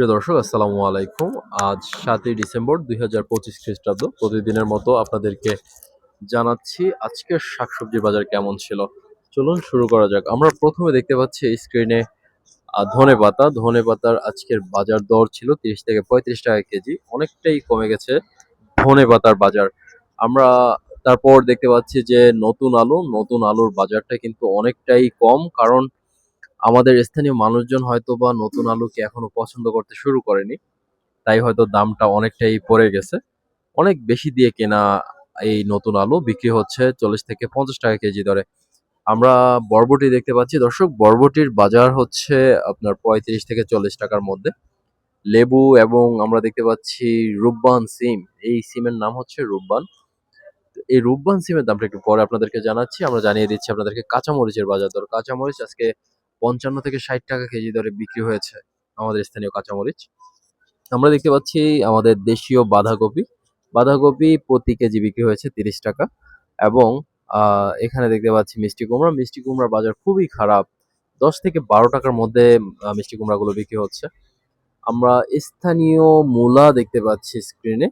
প্রিয় দর্শক, আসসালামু আলাইকুম। আজ সাতই ডিসেম্বর দুই হাজার পঁচিশ খ্রিস্টাব্দ। প্রতিদিনের মতো আপনাদেরকে জানাচ্ছি আজকের শাকসবজি বাজার কেমন ছিল। চলুন শুরু করা যাক। আমরা প্রথমে দেখতে পাচ্ছি স্ক্রিনে ধনে পাতা। ধনে পাতার আজকের বাজার দর ছিল তিরিশ থেকে পঁয়ত্রিশ টাকা কেজি। অনেকটাই কমে গেছে ধনে পাতার বাজার। আমরা তারপর দেখতে পাচ্ছি যে নতুন আলু, নতুন আলুর বাজারটা কিন্তু অনেকটাই কম। কারণ আমাদের স্থানীয় মানুষজন হয়তো বা নতুন আলুকে এখনও পছন্দ করতে শুরু করেনি। তাই হয়তো দামটা অনেকটাই পড়ে গেছে। অনেক বেশি দিয়ে কেনা এই নতুন আলু বিক্রি হচ্ছে চল্লিশ থেকে পঞ্চাশ টাকা কেজি দরে। আমরা বরবটি দেখতে পাচ্ছি। দর্শক, বরবটির বাজার হচ্ছে আপনার পঁয়ত্রিশ থেকে চল্লিশ টাকার মধ্যে। লেবু এবং আমরা দেখতে পাচ্ছি রূপবান সিম। এই সিমের নাম হচ্ছে রূপবান। এই রূপবান সিমের দামটা একটু পরে আপনাদেরকে জানাচ্ছি। আমরা জানিয়ে দিচ্ছি আপনাদেরকে কাঁচামরিচের বাজার দর। কাঁচামরিচ আজকে পঞ্চান্ন থেকে ষাট টাকা কেজি দরে বিক্রি হয়েছে আমাদের স্থানীয় কাঁচামরিচ। আমরা দেখতে পাচ্ছি আমাদের দেশীয় বাঁধাকপি। বাঁধাকপি প্রতি কেজি বিক্রি হয়েছে তিরিশ টাকা এবং এখানে দেখতে পাচ্ছি মিষ্টি কুমড়া। মিষ্টি কুমড়ার বাজার খুবই খারাপ। দশ থেকে বারো টাকার মধ্যে মিষ্টি কুমড়াগুলো বিক্রি হচ্ছে। আমরা স্থানীয় মূলা দেখতে পাচ্ছি স্ক্রিনে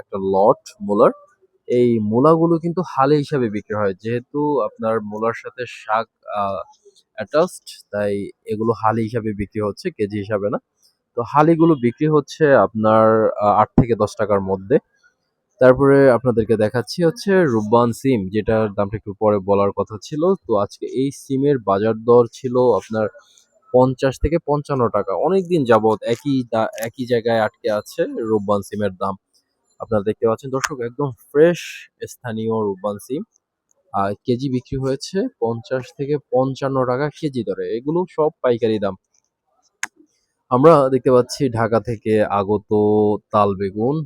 একটা লট মূলার। এই মূলাগুলো কিন্তু হালে হিসাবে বিক্রি হয়। যেহেতু আপনার মূলার সাথে শাক অ্যাটাচড তাই এগুলো হালি হিসাবে বিক্রি হচ্ছে, কেজি হিসাবে না। তো হালিগুলো বিক্রি হচ্ছে আপনার আট থেকে দশ টাকার মধ্যে। তারপরে আপনাদেরকে দেখাচ্ছি হচ্ছে রূপবান সিম, যেটার দামটা একটু পরে বলার কথা ছিল। তো আজকে এই সিমের বাজার দর ছিল আপনার পঞ্চাশ থেকে পঞ্চান্ন টাকা। অনেক দিন যাবত একই একই জায়গায় আটকে আছে রূপবান সিমের দাম। আপনারা দেখতে পাচ্ছেন, দর্শক, একদম ফ্রেশ স্থানীয় রূপবান সিম। কেজি বিক্রি হয়েছে পঞ্চাশ থেকে পঞ্চান্ন টাকা কেজি দরে। এগুলো সব পাইকারি দাম। আমরা দেখতে পাচ্ছি ঢাকা থেকে আগত তাল বেগুন।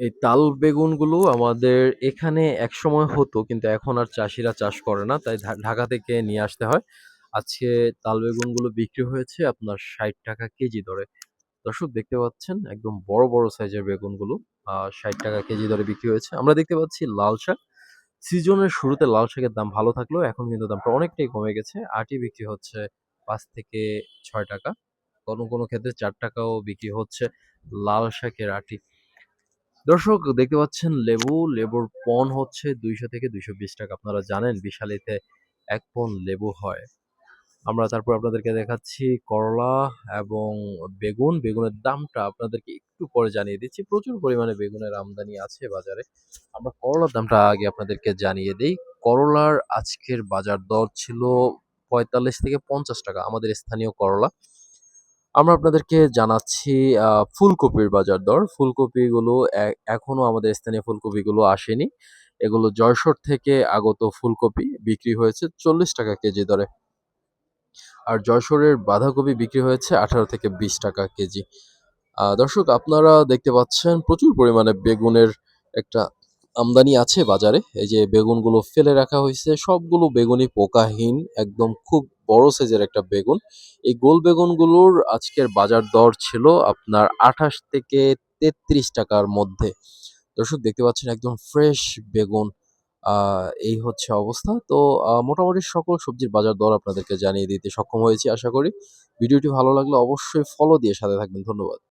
এই তাল বেগুনগুলো আমাদের এখানে একসময় হতো, কিন্তু এখন আর চাষিরা চাষ করে না, তাই ঢাকা থেকে নিয়ে আসতে হয়। আজকে তাল বেগুনগুলো বিক্রি হয়েছে আপনার ষাট টাকা কেজি দরে। দর্শক, দেখতে পাচ্ছেন একদম বড় বড় সাইজের বেগুনগুলো ষাট টাকা কেজি দরে বিক্রি হয়েছে। আমরা দেখতে পাচ্ছি লাল শাক। সিজনের শুরুতে লাল শাকের দাম ভালো থাকলেও এখন কিন্তু দামটা অনেকটাই কমে গেছে। আটি বিক্রি হচ্ছে পাঁচ থেকে ছয় টাকা। কোনো কোনো ক্ষেত্রে চার টাকাও বিক্রি হচ্ছে লাল শাকের আটি। দর্শক, দেখতে পাচ্ছেন লেবু, লেবুর পণ হচ্ছে দুইশো থেকে দুইশো বিশ টাকা। আপনারা জানেন বিশালিতে এক পণ লেবু হয়। আমরা তারপর আপনাদেরকে দেখাচ্ছি করলা এবং বেগুন। বেগুনের দামটা আপনাদেরকে একটু পরে জানিয়ে দিচ্ছি। প্রচুর পরিমাণে বেগুনের আমদানি আছে বাজারে। আমরা করলার দামটা আগে আপনাদেরকে জানিয়ে দিই। করলার আজকের বাজার দর ছিল পঁয়তাল্লিশ থেকে পঞ্চাশ টাকা, আমাদের স্থানীয় করলা। আমরা আপনাদেরকে জানাচ্ছি ফুলকপির বাজার দর। ফুলকপিগুলো এ- এখনও আমাদের স্থানীয় ফুলকপিগুলো আসেনি। এগুলো যশোর থেকে আগত ফুলকপি, বিক্রি হয়েছে চল্লিশ টাকা কেজি দরে। আর যশোরের বাঁধাকপি বিক্রি হয়েছে আঠারো থেকে বিশ টাকা কেজি। দর্শক, আপনারা দেখতে পাচ্ছেন প্রচুর পরিমাণে বেগুনের একটা আমদানি আছে বাজারে। এই যে বেগুনগুলো ফেলে রাখা হয়েছে, সবগুলো বেগুনই পোকাহীন, একদম খুব বড় সাইজের একটা বেগুন। এই গোল বেগুনগুলোর আজকের বাজার দর ছিল আপনার আঠাশ থেকে তেত্রিশ টাকার মধ্যে। দর্শক, দেখতে পাচ্ছেন একদম ফ্রেশ বেগুন। এই হচ্ছে অবস্থা। তো মোটামুটি সকল সবজির বাজার দর আপনাদেরকে জানিয়ে দিতে সক্ষম হয়েছি, আশা করি। ভিডিওটি ভালো লাগলে অবশ্যই ফলো দিয়ে সাথে থাকবেন। ধন্যবাদ।